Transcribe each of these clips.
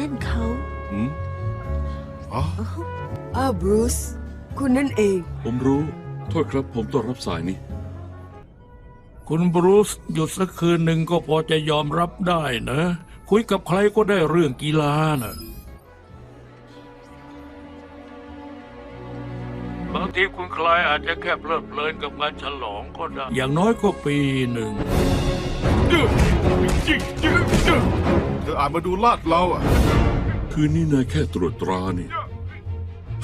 นั่นเขาหืมอ๋ออ้าวบรูซคุณนั่นเอง ผมรู้ โทษครับผมต้องรับสายนี้คุณบรูซหยุดสักคืนหนึ่งก็พอจะยอมรับได้นะ คุยกับใครก็ได้เรื่องกีฬานะบางทีคุณคลายอาจจะแค่เพลิดเพลินกับงานฉลองก็ได้ อย่างน้อยก็ปีหนึ่ง เธออาจมาดูลาดเราอะ คืนนี้นายแค่ตรวจตรานี่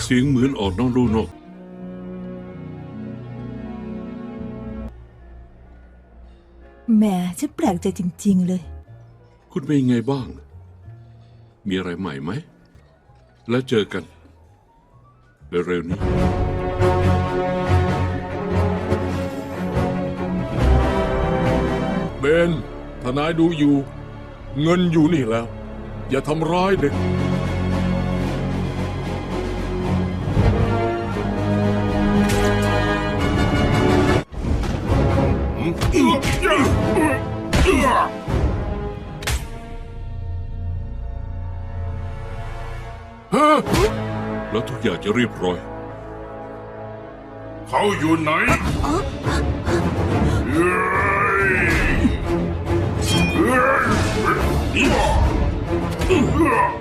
เสียงเหมือนออกนอกลู่นอกแหมฉันแปลกใจจริง ๆ เลย คุณเป็นยังไงบ้าง มีอะไรใหม่ไหม แล้วเจอกันเร็วๆนี้ นทนายดูอยู่ เงินอยู่นี่แล้ว อย่าทำร้ายเด็ก แล้วทุกอย่างจะเรียบร้อย เขาอยู่ไหน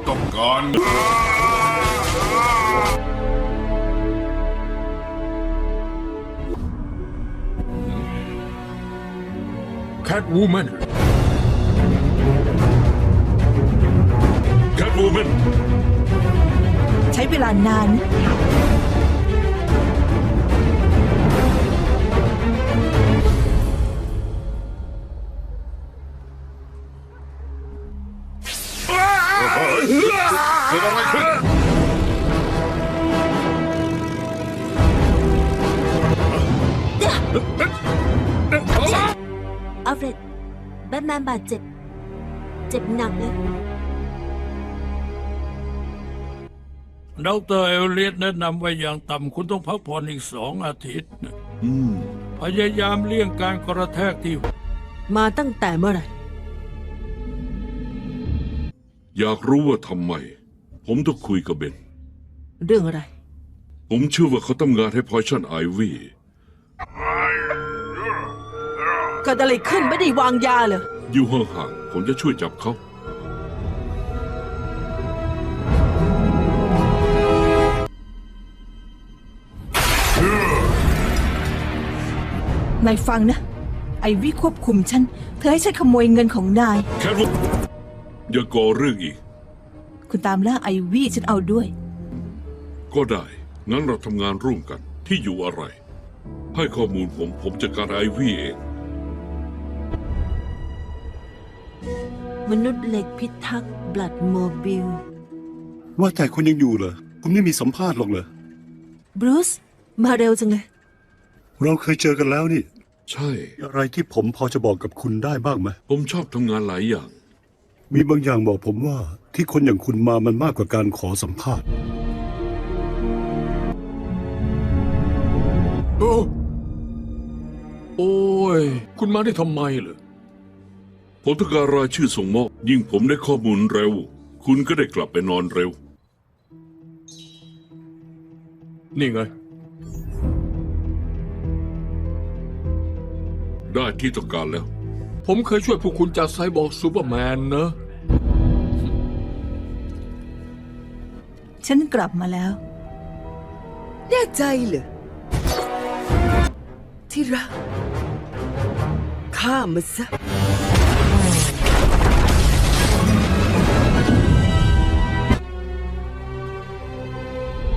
ต้องการแคทวูแมนแคทวูแมนใช้เวลานาน เกิดอะไรขึ้นอัลเฟรดแบทแมนบาดเจ็บ เจ็บหนักเลย ดรเอลเลียตแนะนำว่าอย่างต่ำคุณต้องพักผ่อนอีกสองอาทิตย์นะอืม พยายามเลี่ยงการกระแทกที่ มาตั้งแต่เมื่อไหร่ อยากรู้ว่าทำไม ผมต้องคุยกับเบน เรื่องอะไร ผมเชื่อว่าเขาทำงานให้พอยชันไอวี่เกิดอะไรขึ้นไม่ได้วางยาเหรออยู่ห่างๆผมจะช่วยจับเขา นายฟังนะ ไอวิควบคุมฉัน เธอให้ฉันขโมยเงินของนาย แคทวู อย่าก่อเรื่องอีก คุณตามล่าไอวิฉันเอาด้วย ก็ได้ งั้นเราทำงานร่วมกันที่อยู่อะไร ให้ข้อมูลผมผมจัดการไอวี่เอง มนุษย์เหล็กพิทักษ์บลัดโมบิล ว่าแต่คุณยังอยู่เหรอ คุณไม่มีสัมภาษณ์หรอกเหรอ บรูซมาเร็วจังเลย เราเคยเจอกันแล้วนี่ ใช่ อะไรที่ผมพอจะบอกกับคุณได้บ้างไหมผมชอบทำงานหลายอย่าง มีบางอย่างบอกผมว่าที่คนอย่างคุณมามันมากกว่าการขอสัมภาษณ์ โอ้โอ้ย คุณมาได้ทำไมเหรอผมต้องการรายชื่อส่งมอบยิ่งผมได้ข้อมูลเร็ว คุณก็ได้กลับไปนอนเร็ว นี่ไง ได้ที่ต้องการแล้ว ผมเคยช่วยพวกคุณจากไซบอร์กซูเปอร์แมนนะ ฉันกลับมาแล้ว แน่ใจเหรอที่รักฆ่ามันซะ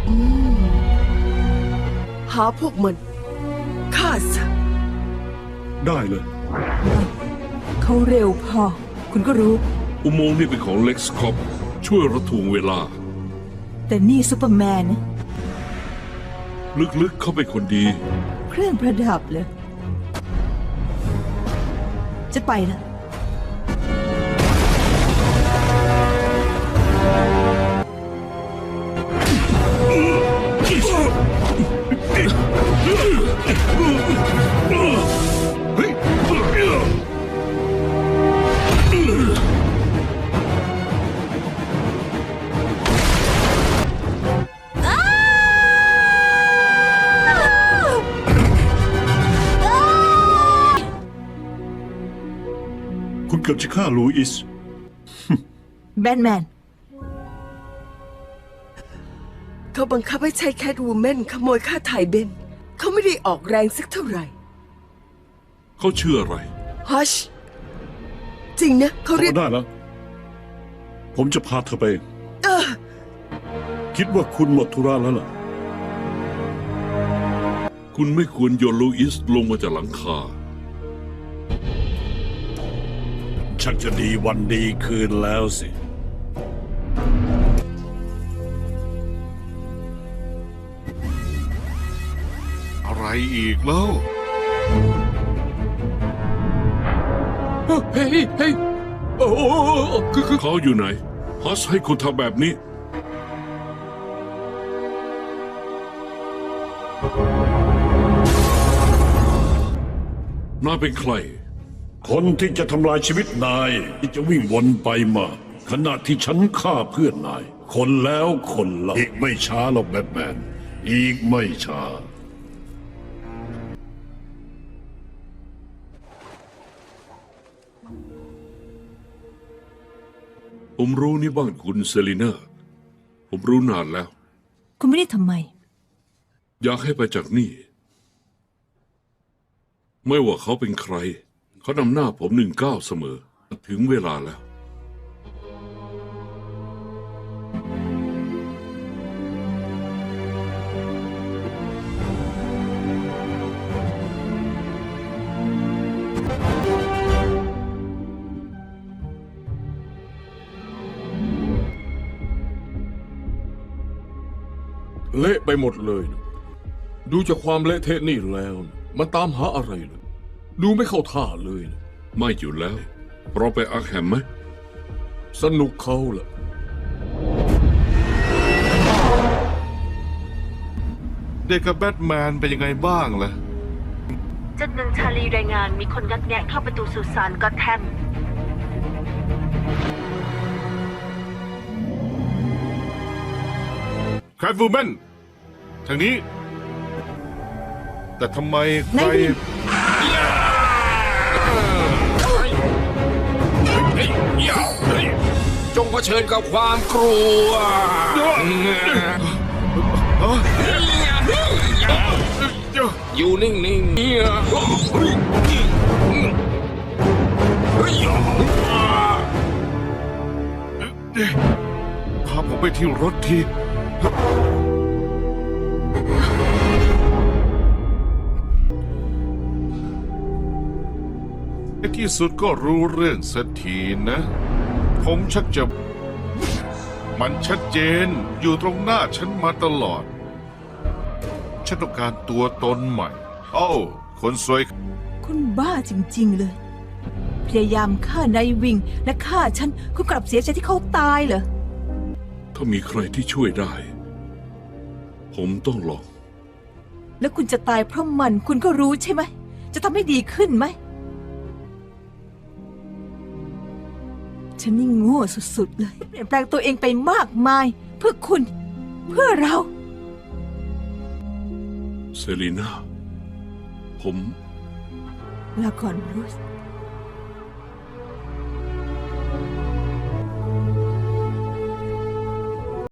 อืมหาพวกมันฆ่าซะ ได้เลย เขาเร็วพอ คุณก็รู้ อุโมงค์นี่เป็นของเล็กซ์คอปช่วยระทวงเวลา แต่นี่ซูเปอร์แมนนะลึกๆเขาเป็นคนดี เครื่องประดับเลย จะไปละ กือบจะฆ่าลูอิส แบทแมน เขาบังคับให้ใช้แคทวูแมนขโมยค่าถ่ายเบน เขาไม่ได้ออกแรงสักเท่าไหร่เขาเชื่ออะไรฮัชจริงนะเขาพเรียอกได้แล้ว ผมจะพาเธอไปเองคิดว่าคุณหมดธุระแล้วล่ะ คุณไม่ควรโยนลูอิสลงมาจากหลังคา ชักจะดีวันดีคืนแล้วสิ อะไรอีกแล้ว เฮ้ยเฮ้ยโอ้โหคือคือเขาอยู่ไหนฮอสให้คุณทำแบบนี้น่าเป็นใคร คนที่จะทำลายชีวิตนายที่จะวิ่งวนไปมา ขณะที่ฉันฆ่าเพื่อนนาย คนแล้วคนเล่าอีกไม่ช้าหรอกแบทแมน อีกไม่ช้าผมรู้นี่บ้างคุณเซรีนาผมรู้นานแล้ว คุณไม่ได้ทำไม อยากให้ไปจากนี่ ไม่ว่าเขาเป็นใคร เขานำหน้าผมหนึ่งก้าวเสมอ ถึงเวลาแล้ว เละไปหมดเลยนะดูจากความเละเทะนี่แล้ว มันตามหาอะไรเลย ดูไม่เข้าท่าเลยนะไม่อยู่แล้ว เราไปอาร์แฮมไหม สนุกเขาล่ะ เด็กกับแบทแมนเป็นยังไงบ้างล่ะจุดหนึ่งชาลีรายงานมีคนงัดแงะเข้าประตูสุสานก็อตแทมแคทวูแมนทางนี้ แต่ทำไมใครน จงเผชิญกับความกลัวอยู่นิ่งๆพาผมไปที่รถที ในที่สุดก็รู้เรื่องสักทีนะ ผมชักจะ มันชัดเจนอยู่ตรงหน้าฉันมาตลอด ฉันต้องการตัวตนใหม่โอ้า คนสวย คุณบ้าจริง ๆ เลย พยายามฆ่านายวิง และฆ่าฉัน คุณกลับเสียใจที่เขาตายเหรอ ถ้ามีใครที่ช่วยได้ ผมต้องลอง แล้วคุณจะตายเพราะมัน คุณก็รู้ใช่ไหม จะทำให้ดีขึ้นไหม ฉันนี่โง่สุดๆเลย เปลี่ยนแปลงตัวเองไปมากมาย เพื่อคุณ เพื่อเรา เซรีนาผม ลาก่อนบรูซ